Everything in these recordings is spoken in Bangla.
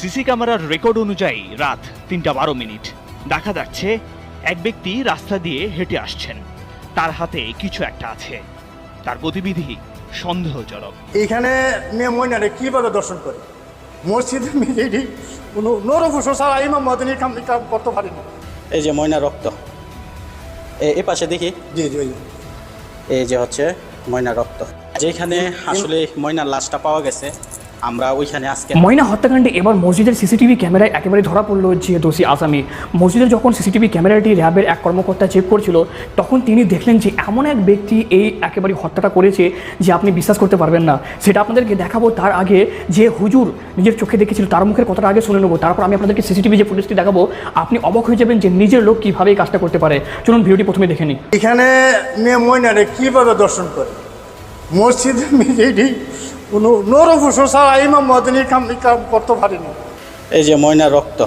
সিসি ক্যামেরার রেকর্ড অনুযায়ী রাত তিনটা বারো মিনিট। দেখা যাচ্ছে এক ব্যক্তি রাস্তা দিয়ে হেঁটে আসছেন। তার হাতে কিছু একটা আছে। তার গতিবিধি সন্দেহজনক। এইখানে মেয়ে ময়নারে কীভাবে দর্শন করে? মসজিদে মেয়েটি কোনো নরভূষণ ছাড়া ইমাম মদিনী কাম কাম করতে পারেনি এই যে ময়না রক্ত। এ- পাশে দেখি? জি জি জি। এই যে হচ্ছে ময়না রক্ত। যেখানে আসলে ময়নার লাশটা পাওয়া গেছে আমরা ওইখানে আজকে ময়না হত্যাকাণ্ডে এবার মসজিদের সিসিটিভি ক্যামেরায় একেবারে ধরা পড়ল যে দোষী আসামি। মসজিদের যখন সিসিটিভি ক্যামেরাটি র্যাবের এক কর্মকর্তা চেক করছিল তখন তিনি দেখলেন যে এমন এক ব্যক্তি এই একেবারে হত্যাটা করেছে যে আপনি বিশ্বাস করতে পারবেন না। সেটা আপনাদেরকে দেখাবো তার আগে যে হুজুর নিজের চোখে দেখেছিল তার মুখের কথাটা আগে শুনে নেব। তারপর আমি আপনাদেরকে সিসিটিভি যে ফুটেজটি দেখাবো আপনি অবাক হয়ে যাবেন যে নিজের লোক কীভাবে এই কাজটা করতে পারে। চলুন ভিডিওটি প্রথমে দেখে নিই। এখানে মেয়ে ময়নারে কীভাবে দর্শন করে? মসজিদে মেয়েটি কোনো নরভূষণ ছাড়া ইমাম মদিনী কাম কাম করতে পারেনি। এই যে ময়না রক্ত।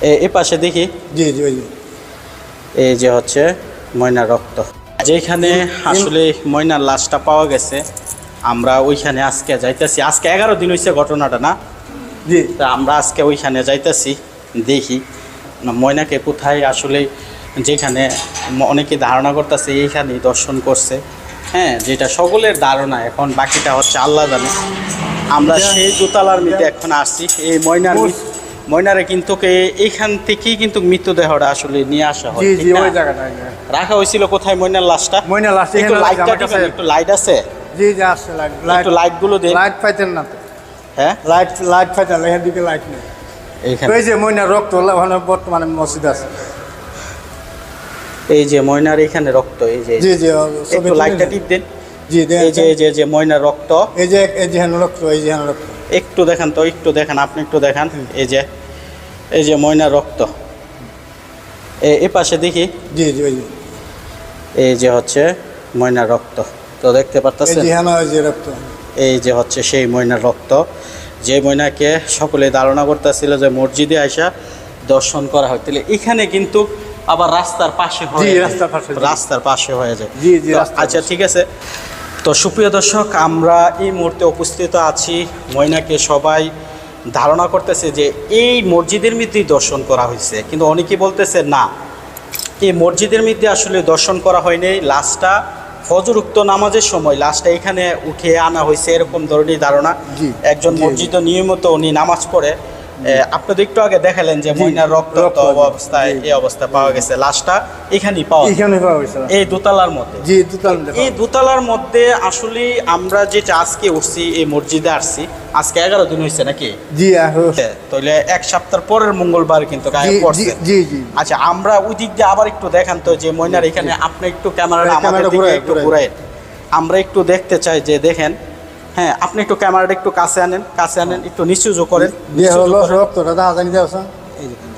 এ- পাশে দেখি। জি জি জি এই যে হচ্ছে ময়না রক্ত। যেখানে আসলে ময়নার লাশটা পাওয়া গেছে আমরা ওইখানে আজকে যাইতেছি। আজকে এগারো দিন হয়েছে ঘটনাটা না? জি। তা আমরা আজকে ওইখানে যাইতেছি দেখি। ময়নাকে কোথায় আসলে যেখানে অনেকে ধারণা করতেছে এইখানেই দর্শন করছে। হ্যাঁ যেটা সকলের ধারণা এখন বাকিটা হচ্ছে আল্লাহ জানে। আমরা সেই দোতলার মধ্যে এখন আসছি এই ময়নার ময়নারে কিন্তু এইখান থেকেই কিন্তু মৃতদেহটা আসলে নিয়ে আসা হয় রাখা হয়েছিল কোথায় ময়নার লাশটা? ময়না লাশ একটু লাইটটা লাইট আছে। জি জি আসছে লাইট একটু লাইটগুলো দেন। লাইট পাইতেন না হ্যাঁ? লাইট লাইট পাইতেন এখান দিকে লাইট নেই। এইখানে। ওই যে ময়না রক্ত বর্তমানে মসজিদ আছে। এই যে ময়নার এখানে রক্ত এই যে জি জি একটু লাইটটা টিপ দেন। জি এই যে এই যে যে ময়নার রক্ত। এই যে এই যে রক্ত এই যে রক্ত। একটু দেখান তো একটু দেখান আপনি একটু দেখান। এই যে এই যে ময়নার রক্ত। এ- এ পাশে দেখি। জি জি ওই এই যে হচ্ছে ময়নার রক্ত। তো দেখতে এই পারতেছেন? ওই যে রক্ত। এই যে হচ্ছে সেই ময়নার রক্ত। যে ময়নাকে সকলে ধারণা করতেছিল যে মসজিদে আইসা দর্শন করা হয়। তাহলে এখানে কিন্তু আবার রাস্তার পাশে জি, রাস্তার পাশে, রাস্তার পাশে হয়ে যায়। জি, জি, আচ্ছা ঠিক আছে। তো সুপ্রিয় দর্শক আমরা এই মুহূর্তে উপস্থিত আছি ময়নাকে সবাই ধারণা করতেছে যে এই মসজিদের মধ্যেই দর্শন করা হয়েছে। কিন্তু অনেকে বলতেছে না। এই মসজিদের মধ্যে আসলে দর্শন করা হয়নি লাশটা ফজর উক্ত নামাজের সময় লাশটা এখানে উঠে আনা হয়েছে এরকম ধরনের ধারণা। একজন। মসজিদ নিয়মিত উনি নামাজ পড়ে। আপনাদের একটু আগে দেখালেন যে ময়নার রক্ত অবস্থায় এই অবস্থায় পাওয়া গেছে। লাশটা এখানেই পাওয়া যায়। এইখানে পাওয়া গেছে। এই দোতলার মধ্যে। জি দুতাল এই দোতলার মধ্যে আসলে আমরা যেটা আজকে উঠছি এই মসজিদে আসছি আজকে এগারো দিন হয়েছে নাকি? জি তাহলে এক সপ্তাহ পরের মঙ্গলবার কিন্তু গায়ে জি জি পড়ছে। জি জি। আচ্ছা আমরা ওই দিক দিয়ে আবার একটু দেখান তো যে ময়নার এখানে আপনি একটু ক্যামেরাটা হ্যাঁ, আমাদের দিকে একটু। ঘুরাই আমরা একটু দেখতে চাই যে দেখেন হ্যাঁ আপনি একটু ক্যামেরাটা একটু কাছে আনেন কাছে আনেন একটু নিচুজো করেন। রক্তটা দেখা জানি দেওয়া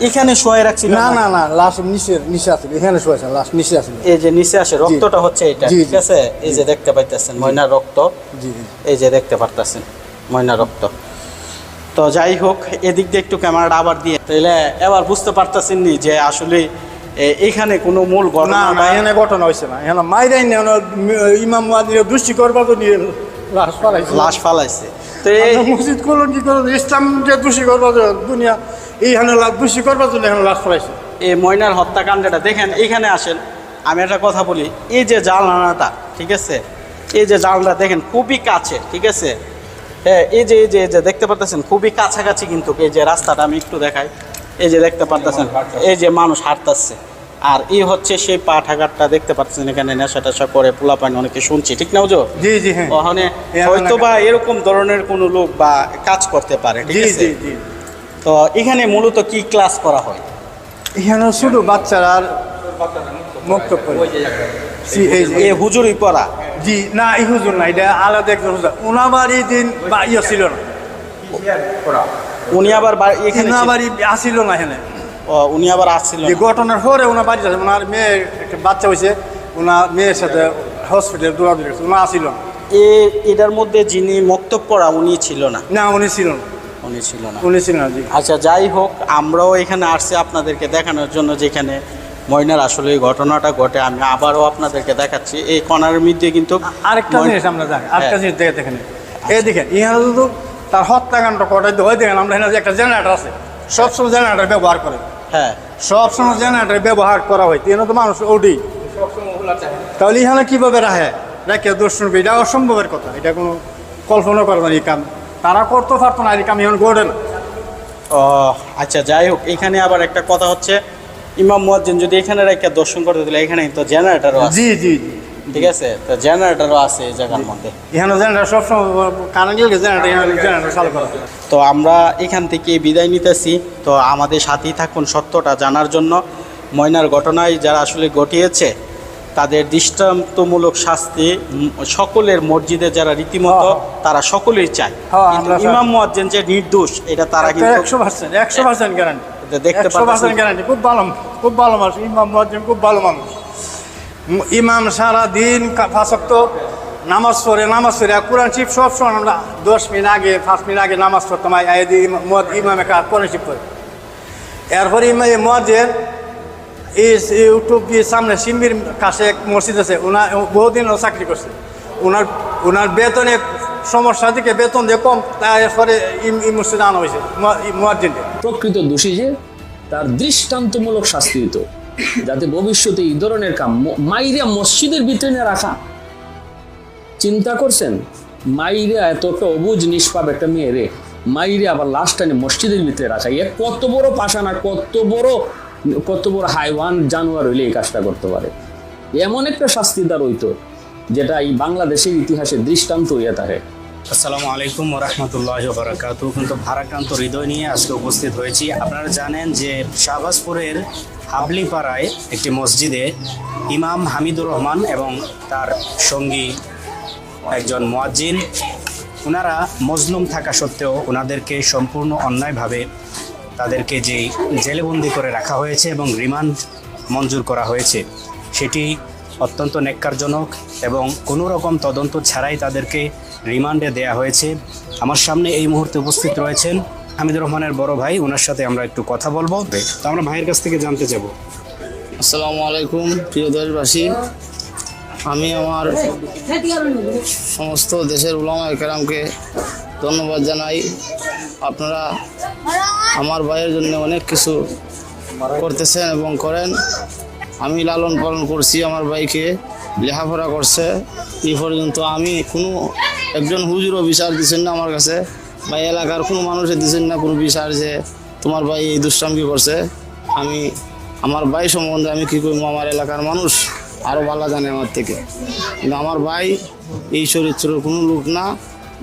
এখানে শোয়ে রাখছি না? না না লাশ নিচে নিচে আছে এখানে শুয়েছে লাশ নিচে আছে এই যে নিচে আসে রক্তটা হচ্ছে এটা ঠিক আছে? এই যে দেখতে পাইতেছেন ময়নার রক্ত। জি জি। এই যে দেখতে পারতেছেন ময়না রক্ত। তো যাই হোক এদিক দিয়ে একটু ক্যামেরাটা আবার দিয়ে। তাহলে এবার বুঝতে পারতেছেন নি যে আসলে এখানে কোনো মূল ঘটনা না এখানে ঘটনা হয়েছে না। এখানে মাইরাই ইমাম দুষ্টি করবার তো নিয়ে লাশ ফালাইছে। তো এই মসজিদ করল কি করল ইসলাম যে দোষী করবার দুনিয়া এইখানে লাশ দোষী করবার জন্য এখানে লাশ পালাইছে এই ময়নার হত্যাকাণ্ডটা দেখেন এইখানে আসেন। আমি একটা কথা বলি এই যে জালনাটা ঠিক আছে? এই যে জালনা দেখেন খুবই কাছে ঠিক আছে? হ্যাঁ এই যে এই যে এই যে দেখতে পারতেছেন? খুবই কাছাকাছি কিন্তু এই যে রাস্তাটা আমি একটু দেখাই। এই যে দেখতে পারতেছেন এই যে মানুষ হাঁটতেছে। আর এই হচ্ছে সেই পাঠাঘাটটা দেখতে পাচ্ছেন এখানে নেশা টেশা করে পোলাপানি অনেকে শুনছি। ঠিক না বুঝো জি জি হ্যাঁ। ওখানে হয়তো বা এরকম ধরনের কোনো লোক বা কাজ করতে পারে ঠিক আছে? তো এখানে মূলত কি ক্লাস করা হয়? এখানে শুধু বাচ্চারা আর মুক্ত করে এই এ হুজুরি পড়া? জি না এই হুজুর না এটা আলাদা একজন হুজুর। উনাবাড়ি দিন বা ইয়ে ছিল না। উনি আবার এখানে উনাবাড়ি আসিল না এখানে। উনি আবার আসছিল যে ঘটনার পরে ওনার বাড়ি আছে ওনার মেয়ে একটা বাচ্চা হয়েছে ওনার মেয়ের সাথে হসপিটাল দৌড়াদৌড়ি করছে ওনা আসিল না। এ এটার মধ্যে যিনি মক্তব পড়া উনি ছিল না? না উনি ছিল না। উনি ছিল না। উনি ছিল না জি। আচ্ছা যাই হোক আমরাও এখানে আসছি আপনাদেরকে দেখানোর জন্য যেখানে ময়নার আসলে এই ঘটনাটা ঘটে। আমি আবারও আপনাদেরকে দেখাচ্ছি এই কণার মধ্যে কিন্তু আরেকটা জিনিস আমরা দেখ আরেকটা হ্যাঁ। জিনিস দেখে দেখেন এই দেখেন ইহারা তার হত্যাকাণ্ড কটাই হয় দেখেন আমরা এখানে একটা জেনারেটর আছে সবসময় জেনারেটর ব্যবহার করে। হ্যাঁ। সবসময় জেনারেটর ব্যবহার করা হয় তেন তো মানুষ ওডি। তাহলে এখানে কীভাবে রাখে? রেখে দর্শন? এটা অসম্ভবের কথা এটা কোনো কল্পনা করবে না এই কাম। তারা করতে পারতো না এই কাম এখন গড়ে না। ও আচ্ছা যাই হোক এখানে আবার একটা কথা হচ্ছে ইমাম মুয়াজ্জিন যদি এখানে রেখে দর্শন করতে দিলে এখানে তো জেনারেটরও আছে। জি জি জি। ঠিক আছে? তো জেনারেটরও আছে এই জায়গার মধ্যে। এখানে জেনারেটর সবসময় কারেন্ট গেলে জেনারেটর জেনারেটর চালু করা তো আমরা এখান থেকে বিদায় নিতেছি। তো আমাদের সাথেই থাকুন সত্যটা জানার জন্য। ময়নার ঘটনায় যারা আসলে ঘটিয়েছে তাদের দৃষ্টান্তমূলক শাস্তি সকলের মসজিদে যারা রীতিমতো হ্যাঁ, তারা সকলেই চায়। হ্যাঁ, ইমাম মুয়াজ্জিন যে নির্দোষ এটা তারা কিন্তু একশো পার্সেন্ট একশো পার্সেন্ট গ্যারান্টি দেখতে একশো পার্সেন্ট পাচ্ছি গ্যারান্টি খুব ভালো খুব ভালো মানুষ। ইমাম মহাজিম খুব ভালো মানুষ। ইমাম সারা দিন ফাঁসক্ত নামাজ পড়ে নামাজ পড়ে। কোরআন শিব সব সময় আমরা দশ মিনিট আগে, পাঁচ মিনিট আগে নামাজ পড়তাম। ইমাম- কোরআন শিব পড়ে। এরপরে মহাজের এই ইউটিউব সামনে সিম্বির কাছে এক মসজিদ আছে। ওনার বহুদিন ও চাকরি করছে। ওনার ওনার বেতনে সমস্যা থেকে বেতন দিয়ে কম। তারপরে এই মসজিদে আনা হয়েছে মহাজিনকে প্রকৃত দোষী যে তার দৃষ্টান্তমূলক শাস্তি দিত। যাতে ভবিষ্যতে এই ধরনের কাম মাইরা মসজিদের ভিতরে রাখা। চিন্তা করছেন? মাইরা এত একটা অবুজ, নিষ্পাপ একটা মেয়ে রে। মাইরে আবার লাস্ট টাইমে মসজিদের ভিতরে রাখা। এ কত বড় পাশানা কত বড় কত বড় হাইওয়ান, জানোয়ার হইলে এই কাজটা করতে পারে। এমন একটা শাস্তি তার হইতো, যেটা এই বাংলাদেশের ইতিহাসে দৃষ্টান্ত হইয়া থাকে। আসসালামু আলাইকুম রহমতুল্লাহ বারাকাতু কিন্তু ভারাক্রান্ত হৃদয় নিয়ে আজকে উপস্থিত হয়েছি। আপনারা জানেন যে শাহবাজপুরের হাবলিপাড়ায় একটি মসজিদে ইমাম হামিদুর রহমান এবং তার সঙ্গী একজন মোয়াজ্জিন ওনারা মজলুম থাকা সত্ত্বেও ওনাদেরকে সম্পূর্ণ অন্যায়ভাবে তাদেরকে যেই জেলেবন্দি করে রাখা হয়েছে এবং রিমান্ড মঞ্জুর করা হয়েছে, সেটি অত্যন্ত নেককারজনক এবং কোনো রকম তদন্ত ছাড়াই তাদেরকে রিমান্ডে দেয়া হয়েছে। আমার সামনে এই মুহূর্তে উপস্থিত রয়েছেন হামিদুর রহমানের বড় ভাই, ওনার সাথে আমরা একটু কথা বলব। তো আমরা ভাইয়ের কাছ থেকে জানতে চাবো। আসসালামু আলাইকুম, প্রিয় দেশবাসী। আমি আমার সমস্ত দেশের উলামা কেরামকে ধন্যবাদ জানাই। আপনারা আমার ভাইয়ের জন্য অনেক কিছু করতেছেন এবং করেন। আমি লালন পালন করছি, আমার ভাইকে লেখাপড়া করছে। এই পর্যন্ত আমি কোনো একজন হুজুরও বিচার দিচ্ছেন না আমার কাছে। বা এলাকার কোনো মানুষে দিচ্ছেন না কোনো বিচার যে তোমার ভাই এই দুষ্টামি করছে। আমি আমার ভাই সম্বন্ধে আমি কী করব? আমার এলাকার মানুষ আরও ভালো জানে আমার থেকে। কিন্তু আমার ভাই এই চরিত্রের কোনো লোক না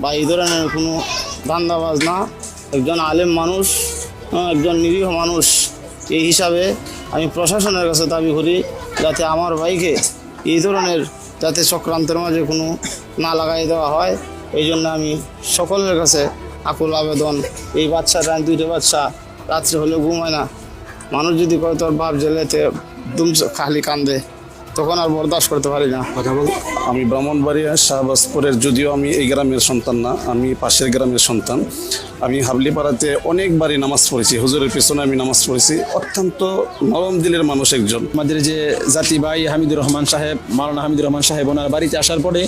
বা এই ধরনের কোনো ধান্দাবাজ না। একজন আলেম মানুষ হ্যাঁ, একজন নিরীহ মানুষ। এই হিসাবে আমি প্রশাসনের কাছে দাবি করি যাতে আমার ভাইকে এই ধরনের যাতে চক্রান্তের মাঝে কোনো না লাগাই দেওয়া হয়। এই জন্য আমি সকলের কাছে আকুল আবেদন এই বাচ্চা বাচ্চাটা দুইটা বাচ্চা রাত্রে হলেও ঘুমায় না। মানুষ যদি করে তোর বাপ জেলেতে দুম খালি কান্দে তখন আর বরদাস্ত করতে পারি না। কথা বল। আমি ব্রাহ্মণবাড়িয়া শাহবাজপুরের যদিও আমি এই গ্রামের সন্তান না আমি পাশের গ্রামের সন্তান। আমি হাবলিপাড়াতে অনেকবারই নামাজ পড়েছি। হুজুরের পেছনে আমি নামাজ পড়েছি। অত্যন্ত নরম দিলের মানুষ একজন। আমাদের যে জাতি ভাই হামিদুর রহমান সাহেব মারানা হামিদুর রহমান সাহেব, ওনার বাড়িতে আসার পরে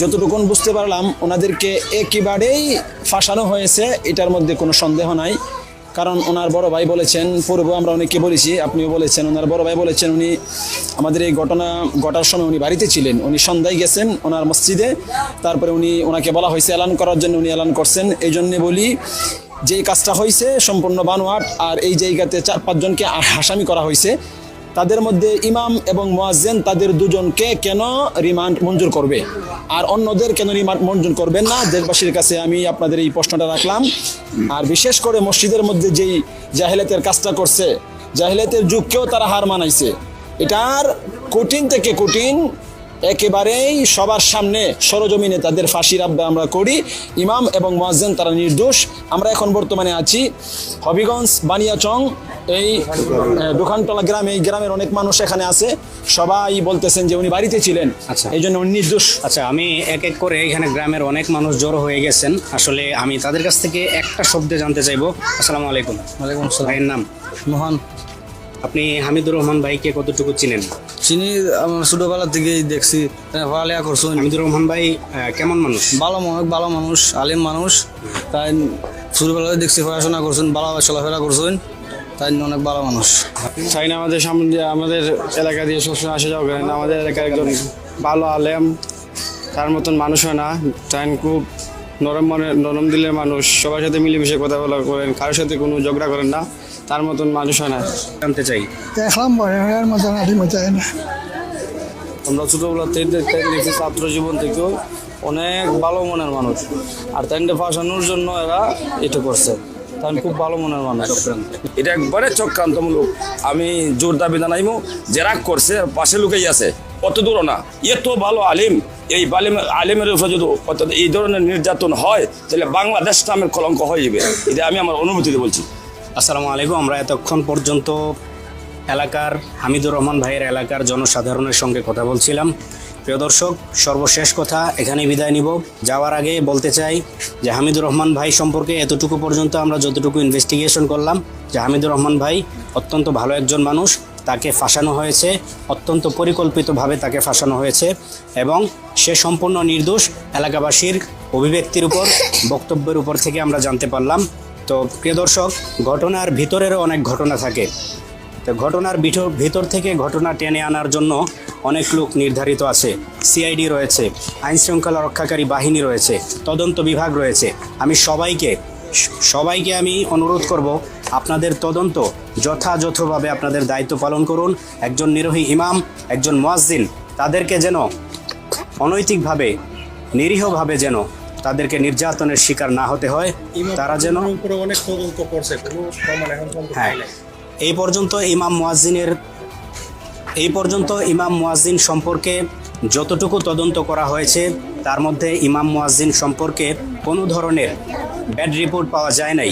যতটুকুন বুঝতে পারলাম, ওনাদেরকে একেবারেই ফাঁসানো হয়েছে, এটার মধ্যে কোনো সন্দেহ নাই। কারণ ওনার বড় ভাই বলেছেন, পূর্ব আমরা অনেককে বলেছি, আপনিও বলেছেন, ওনার বড় ভাই বলেছেন, উনি আমাদের এই ঘটনা ঘটার সময় উনি বাড়িতে ছিলেন, উনি সন্ধ্যায় গেছেন ওনার মসজিদে, তারপরে উনি ওনাকে বলা হয়েছে এলান করার জন্য উনি এলান করছেন এই জন্যে বলি যে কাজটা হয়েছে, সম্পূর্ণ বানোয়াট, আর এই জায়গাতে চার পাঁচজনকে আসামি করা হয়েছে তাদের মধ্যে ইমাম এবং মোয়াজেন তাদের দুজনকে কেন রিমান্ড মঞ্জুর করবে? আর অন্যদের কেন রিমান্ড মঞ্জুর করবেন না? দেশবাসীর কাছে আমি আপনাদের এই প্রশ্নটা রাখলাম। আর বিশেষ করে মসজিদের মধ্যে যেই জাহেলাতের কাজটা করছে, জাহেলাতের যুগকেও তারা হার মানাইছে। এটার কঠিন থেকে কঠিন একেবারেই সবার সামনে সরজমিনে তাদের ফাঁসির আব্বা আমরা করি। ইমাম এবং মোয়াজ্জেন তারা নির্দোষ। আমরা এখন বর্তমানে আছি হবিগঞ্জ বানিয়াচং। এই আহ, দোকানতলা গ্রামে এই গ্রামের অনেক মানুষ এখানে আছে। সবাই বলতেছেন যে উনি বাড়িতে ছিলেন। আচ্ছা। এই জন্য উনি নির্দোষ। আচ্ছা আমি এক এক করে এখানে গ্রামের অনেক মানুষ জড়ো হয়ে গেছেন। আসলে আমি তাদের কাছ থেকে একটা শব্দে জানতে চাইব। আসসালামু আলাইকুম। ওয়ালাইকুম আসসালাম। ভাইয়ের নাম? মহান। আপনি হামিদুর রহমান ভাইকে কতটুকু চিনেন? চিনি আমার ছোটবেলা থেকেই দেখছি। পড়ালেখা করছেন হামিদুর রহমান ভাই কেমন মানুষ? ভালো অনেক ভালো মানুষ আলিম মানুষ। তাই ছোটবেলায় দেখছি পড়াশোনা করছেন ভালো চলাফেরা করছেন। তাই অনেক ভালো মানুষ। চাই না আমাদের সামনে আমাদের এলাকা দিয়ে সবসময় আসা যাওয়া করেন আমাদের এলাকার একজন ভালো আলেম তার মতন মানুষ হয় না। তাই খুব নরম মনে নরম দিলের মানুষ সবার সাথে মিলেমিশে কথা বলা করেন কারোর সাথে কোনো ঝগড়া করেন না। তার মতন মানুষ হয় না। জানতে চাই। দেখলাম বয়ানের মতন আদি মতো না আমরা ছোটবেলা থেকে দেখতে দেখছি ছাত্র জীবন থেকেও অনেক ভালো মনের মানুষ। আর তাইনটা ফাঁসানোর জন্য এরা এটা করছে। তাই খুব ভালো মনের মানুষ। এটা একবারে চক্রান্তমূলক। আমি জোর দাবি জানাইমু যে রাগ করছে, পাশে লুকাই আছে, অত দূর না। এত ভালো আলিম, এই বালিম আলিমের উপরে যদি এই ধরনের নির্যাতন হয়, তাহলে বাংলাদেশ নামের কলঙ্ক হয়ে যাবে। এটা আমি আমার অনুভূতিতে বলছি। আসসালামু আলাইকুম। আমরা এতক্ষণ পর্যন্ত এলাকার হামিদুর রহমান ভাইয়ের এলাকার জনসাধারণের সঙ্গে কথা বলছিলাম। প্রিয় দর্শক, সর্বশেষ কথা এখানেই বিদায় নিব। যাওয়ার আগে বলতে চাই যে হামিদুর রহমান ভাই সম্পর্কে এতটুকু পর্যন্ত আমরা যতটুকু ইনভেস্টিগেশন করলাম, যে হামিদুর রহমান ভাই অত্যন্ত ভালো একজন মানুষ, তাকে ফাঁসানো হয়েছে, অত্যন্ত পরিকল্পিতভাবে তাকে ফাঁসানো হয়েছে এবং সে সম্পূর্ণ নির্দোষ এলাকাবাসীর অভিব্যক্তির উপর, বক্তব্যের উপর থেকে আমরা জানতে পারলাম। তো প্রিয় দর্শক, ঘটনার ভিতরেরও অনেক ঘটনা থাকে। তো ঘটনার ভিতর থেকে ঘটনা টেনে আনার জন্য অনেক লোক নির্ধারিত আছে। সিআইডি রয়েছে আইন শৃঙ্খলা রক্ষাকারী বাহিনী রয়েছে, তদন্ত বিভাগ রয়েছে। আমি সবাইকে সবাইকে আমি অনুরোধ করব, আপনাদের তদন্ত যথাযথভাবে আপনাদের দায়িত্ব পালন করুন। একজন নিরোহী ইমাম, একজন মোয়াজ্জিন, তাদেরকে যেন অনৈতিকভাবে, নিরীহভাবে যেন তাদেরকে নির্যাতনের শিকার না হতে হয়। তারা যেন হ্যাঁ। এই পর্যন্ত ইমাম মুয়াজ্জিনের এই পর্যন্ত ইমাম মুয়াজ্জিন সম্পর্কে যতটুকু তদন্ত করা হয়েছে তার মধ্যে ইমাম মুয়াজ্জিন সম্পর্কে কোনো ধরনের ব্যাড রিপোর্ট পাওয়া যায় নাই।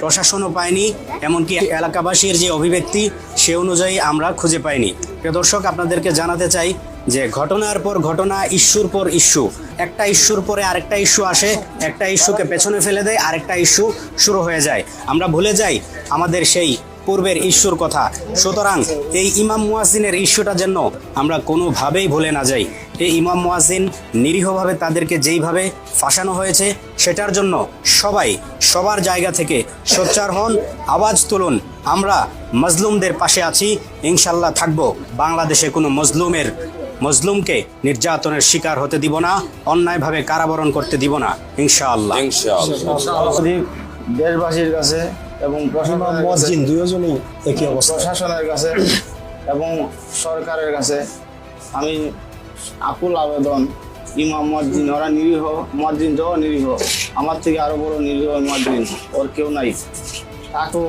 প্রশাসনও পায়নি এমনকি এলাকাবাসীর যে অভিব্যক্তি সে অনুযায়ী আমরা খুঁজে পাইনি। প্রিয় দর্শক আপনাদেরকে জানাতে চাই যে ঘটনার পর ঘটনা, ইস্যুর পর ইস্যু। একটা ইস্যুর পরে আরেকটা ইস্যু আসে, একটা ইস্যুকে পেছনে ফেলে দেয়, আরেকটা ইস্যু শুরু হয়ে যায়। আমরা ভুলে যাই আমাদের সেই পূর্বের ইস্যুর কথা। সুতরাং এই ইমাম মুয়াজ্জিনের ইস্যুটা যেন আমরা কোনোভাবেই ভুলে না যাই। এই ইমাম মুয়াজ্জিন নিরীহভাবে তাদেরকে যেইভাবে ফাঁসানো হয়েছে, সেটার জন্য সবাই সবার জায়গা থেকে সোচ্চার হন, আওয়াজ তুলুন। আমরা মজলুমদের পাশে আছি ইনশাল্লাহ থাকব। বাংলাদেশে কোনো মজলুমের মজলুমকে নির্যাতনের শিকার হতে দিব না অন্যায়ভাবে কারাবরণ করতে দিব না ইনশাআল্লাহ। ইনশাআল্লাহ। দেশবাসীর কাছে এবং প্রশাসনের কাছে দুজনেই একই অবস্থা। প্রশাসনের কাছে এবং সরকারের কাছে আমি আকুল আবেদন ইমাম মসজিদ ওরা নিরীহ মসজিদ যাও নিরীহ আমার থেকে আরও বড় নিরীহ মসজিদ ওর কেউ নাই। তাকেও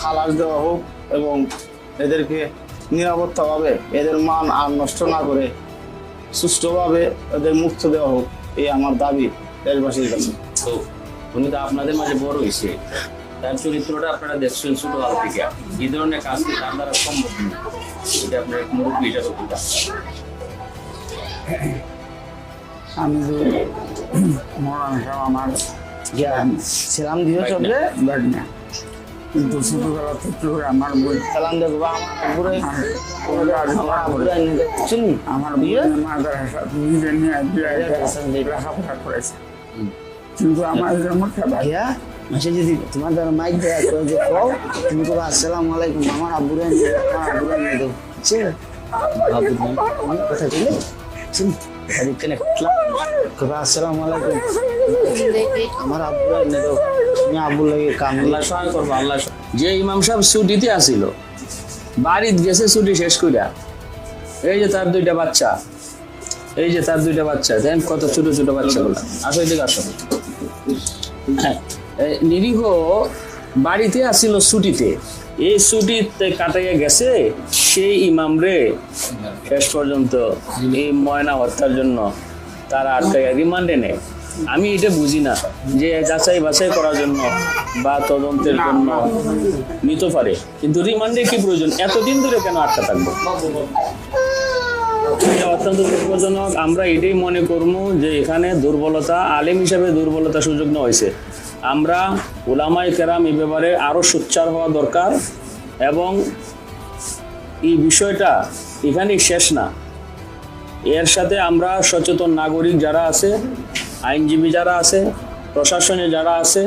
খালাস দেওয়া হোক এবং এদেরকে নিরাপত্তাভাবে এদের মান আর নষ্ট না করে সুষ্ঠুভাবে এদের মুক্ত দেওয়া হোক এই আমার দাবি দেশবাসীর কাছে। তো উনি তো আপনাদের মাঝে বড় হয়েছে। তার চরিত্রটা আপনারা দেখছেন ছোটকাল থেকে। এই ধরনের কাজ কি তার দ্বারা সম্ভব না? এটা আপনার এক মুরব্বী হিসাবে আমি যে মরান আমার জ্ঞান ছিলাম দিয়ে চলবে বাট না। কিন্তু ছোটবেলা থেকে আমার বই সালাম দেখব আমার চিনি লেখাপড়া করেছে। কিন্তু আমার যেমন ভাইয়া মাসে যদি তোমার দ্বারা মাইক দেয়া করে যে কও তুমি তো আসসালামু আলাইকুম আমার আব্বুরা আমার আব্বুরা নিয়ে দেবো আছে কথা শুন কেন? কবা আসসালামু আলাইকুম। আমার আব্বুরা নিয়ে দেবো তুমি আব্বুর লাগে কাম আল্লাহ সহায় করব আল্লাহ যে ইমাম সাহেব ছুটিতে আসিল বাড়িতে গেছে ছুটি শেষ করিয়া এই যে তার দুইটা বাচ্চা এই যে তার দুইটা বাচ্চা দেন কত ছোট ছোট বাচ্চাগুলো। আসো এদিকে আসো। হ্যাঁ, নিরীহ বাড়িতে আসিল ছুটিতে। এই ছুটিতে কাটাইয়া গেছে সেই ইমাম রে। শেষ পর্যন্ত এই ময়না হত্যার জন্য তারা আটকাইয়া রিমান্ডে নেয়। আমি এটা বুঝি না যে যাচাই বাছাই করার জন্য বা তদন্তের জন্য নিতে পারে। কিন্তু রিমান্ডে কি প্রয়োজন? এতদিন ধরে কেন আটকা থাকব? অত্যন্ত দুঃখজনক আমরা এটাই মনে করব যে এখানে দুর্বলতা আলেম হিসাবে দুর্বলতা সুযোগ নেওয়া হয়েছে। আমরা ওলামাই কেরাম এই ব্যাপারে আরও সোচ্চার হওয়া দরকার এবং এই বিষয়টা এখানেই শেষ না। এর সাথে আমরা সচেতন নাগরিক যারা আছে আইনজীবী যারা আছে, প্রশাসনে যারা আছে,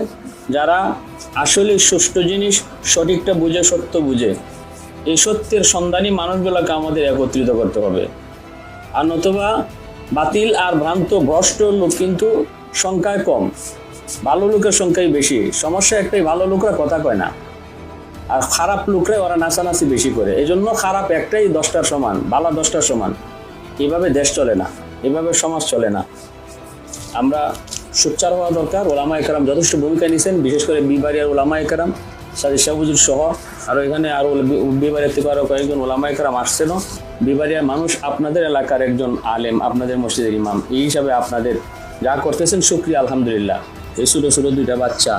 যারা আসলে সুষ্ঠু জিনিস, সঠিকটা বুঝে, সত্য বুঝে, এই সত্যের সন্ধানী মানুষগুলোকে আমাদের একত্রিত করতে হবে। আর নতুবা বাতিল আর ভ্রান্ত, ভ্রষ্ট লোক কিন্তু সংখ্যায় কম। ভালো লোকের সংখ্যাই বেশি। সমস্যা একটাই, ভালো লোকরা কথা কয় না। আর খারাপ লোকরাই ওরা নাচানাচি বেশি করে। এই জন্য খারাপ একটাই, দশটার সমান ভালো দশটার সমান। এভাবে দেশ চলে না, এভাবে সমাজ চলে না। আমরা সোচ্চার হওয়া দরকার। ওলামা একরাম যথেষ্ট ভূমিকা নিয়েছেন, বিশেষ করে বিবারিয়ার ওলামা একরাম সাদি শাহবুজুর সহ। আরও এখানে আরও বিবারিয়ার থেকে আরও কয়েকজন ওলামা একরাম আসছেনও। বিবারিয়ার মানুষ আপনাদের এলাকার একজন আলেম, আপনাদের মসজিদের ইমাম। এই হিসাবে আপনাদের যা করতেছেন, শুক্রিয়া, আলহামদুলিল্লাহ। এই ছোটো ছোটো দুইটা বাচ্চা,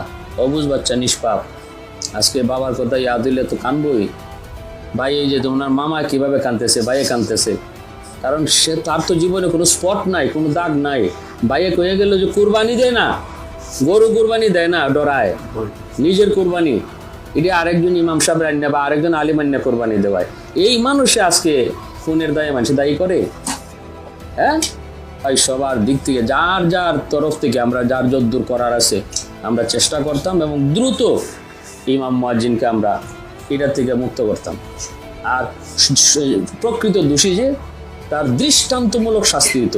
অবুজ বাচ্চা, নিষ্পাপ। আজকে বাবার কথা ইয়াদ দিলে তো কানবই। ভাই, এই যে তোমার মামা কীভাবে কানতেছে, ভাইয়ে কানতেছে। কারণ সে তার তো জীবনে কোনো স্পট নাই কোনো দাগ নাই। ভাইয়ে কয়ে গেল যে কুরবানি দেয় না গরু কুরবানি দেয় না ডরায়। নিজের কুরবানি। এটি আরেকজন ইমাম সাহেব রান্না বা আরেকজন আলিমান্না কোরবানি দেওয়ায়। এই মানুষে আজকে খুনের দায়ে মানুষ দায়ী করে। হ্যাঁ? তাই সবার দিক থেকে যার যার তরফ থেকে আমরা যার যদ্দূর করার আছে আমরা চেষ্টা করতাম এবং দ্রুত ইমাম মুয়াজ্জিনকে আমরা এটার থেকে মুক্ত করতাম। আর প্রকৃত দোষী যে তার দৃষ্টান্তমূলক শাস্তি দিত।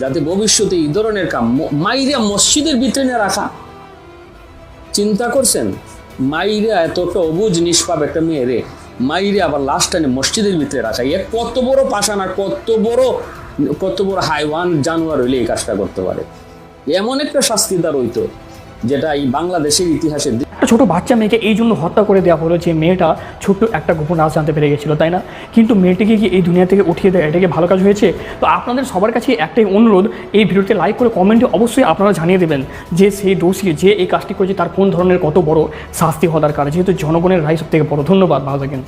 যাতে ভবিষ্যতে এই ধরনের কাম মাইরা মসজিদের ভিতরে রাখা। চিন্তা করছেন? মাইরা এতটা অবুজ, নিষ্পাপ একটা মেয়েরে মাইরে আবার লাস্ট টাইমে মসজিদের ভিতরে রাখা। এ কত বড় পাশান আর কত বড় কত বড় হাইওয়ান, জানোয়ার হইলে এই কাজটা করতে পারে। এমন একটা শাস্তি তার হইতো। যেটা এই বাংলাদেশের ইতিহাসে একটা ছোট বাচ্চা মেয়েকে এই জন্য হত্যা করে দেওয়া হলো যে মেয়েটা ছোট্ট একটা গোপন রাজ জানতে পেরে গেছিল, তাই না? কিন্তু মেয়েটিকে কি এই দুনিয়া থেকে উঠিয়ে দেয় এটাকে ভালো কাজ হয়েছে? তো আপনাদের সবার কাছে একটাই অনুরোধ, এই ভিডিওতে লাইক করে কমেন্টে অবশ্যই আপনারা জানিয়ে দেবেন যে সেই দোষী যে এই কাজটি করেছে তার কোন ধরনের কত বড় শাস্তি হওয়া দরকার যেহেতু জনগণের রায় সব থেকে বড়। ধন্যবাদ ভালো থাকেন।